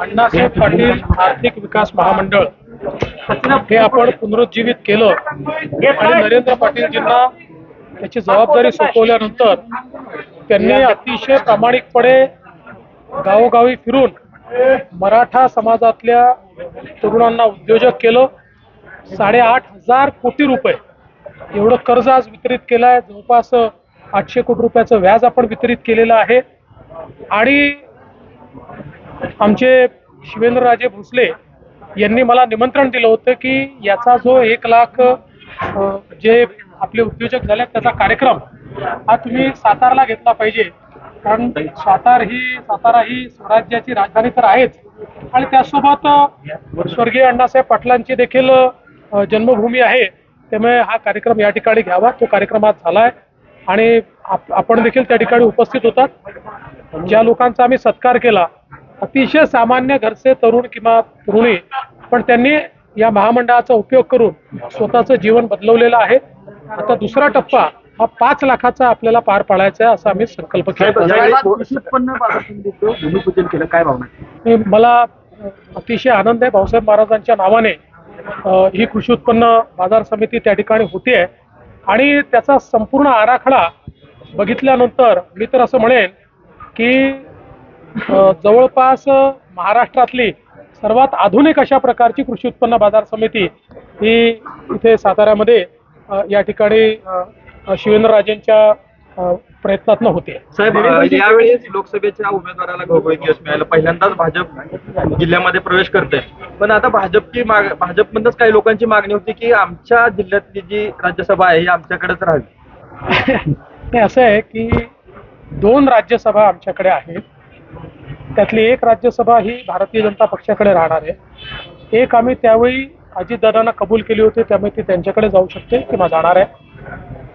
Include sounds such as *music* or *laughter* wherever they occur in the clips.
अण्णासाहेब पाटील आर्थिक विकास महामंडळ. हे आपण पुनरुज्जीवित केलं. आणि नरेंद्र पाटीलजींना त्याची जबाबदारी सोपवल्यानंतर त्यांनी अतिशय प्रामाणिकपणे गावोगावी फिरून मराठा समाजातल्या तरुणांना उद्योजक केलं. साडेआठ हजार कोटी रुपये एवढं कर्ज आज वितरित केलं आहे जवळपास आठशे कोटी रुपयाचं व्याज आपण वितरित केलेलं आहे. आणि आमचे शिवेंद्रराजे भोसले यांनी मला निमंत्रण दिलं होतं की याचा जो एक लाख जे आपले उद्योजक झाले त्याचा कार्यक्रम हा तुम्ही सातारला घेतला पाहिजे. कारण सातार ही सातारा ही स्वराज्याची राजधानी तर आहेच. आणि त्यासोबत स्वर्गीय अण्णासाहेब पाटलांची देखील जन्मभूमी आहे. त्यामुळे हा कार्यक्रम या ठिकाणी घ्यावा. तो कार्यक्रम आज झालाय. आणि आप- आपण देखील त्या ठिकाणी उपस्थित होतात. ज्या लोकांचा आम्ही सत्कार केला अतिशय सामान्य घरचे तरुण किंवा तरुणी पण त्यांनी या महामंडळाचा उपयोग करून स्वतःचं जीवन बदलवलेलं आहे. आता दुसरा टप्पा हा पाच लाखाचा आपल्याला पार पाडायचा आहे असा आम्ही संकल्प केला. यावेळी कृषी उत्पन्न बाजार समितीचं भूमिपूजन केलं काय भावना मी- मला अतिशय आनंद आहे भाऊसाहेब महाराजांच्या नावाने ही कृषी उत्पन्न बाजार समिती त्या ठिकाणी होते आणि त्याचा संपूर्ण आराखडा बघितल्यानंतर मी तर असं म्हणेन की जवळपास महाराष्ट्रातली सर्वात आधुनिक अशा प्रकारची कृषी उत्पन्न बाजार समिती ही इथे साताऱ्यामध्ये या ठिकाणी शिवेंद्रराजेंच्या प्रयत्नातनं होते. साहेब यावेळी लोकसभेच्या उमेदवाराला घवघवीत यश मिळालं. पहिल्यांदाच भाजप जिल्ह्यामध्ये प्रवेश करते पण आता भाजपची माग भाजपमधूनच काही लोकांची मागणी होती की आमच्या जिल्ह्यातली जी राज्यसभा आहे ही आमच्याकडेच राहावी *laughs* असं आहे की दोन राज्यसभा आमच्याकडे आहेत. त्यातली एक राज्यसभा ही भारतीय जनता पक्षाकडे राहणार आहे. एक आम्ही त्यावेळी अजितदादांना कबूल केली होती त्यामुळे ती त्यांच्याकडे जाऊ शकते किंवा जाणार आहे.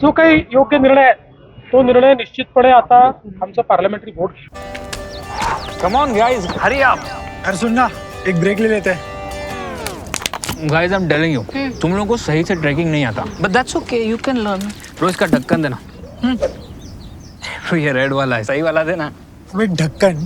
जो काही योग्य निर्णय आहे तो निर्णय निश्चितपणे आता आमचं parliamentary board come on guys hurry up अरे सुन ना एक ब्रेक ले लेते. हैं guys I am telling you तुम लोगों को सही से ट्रैकिंग नहीं आता. But that's okay, you can learn. रोज का ढक्कन देना. *laughs* ये रेड वाला है सही वाला देना. ढक्कन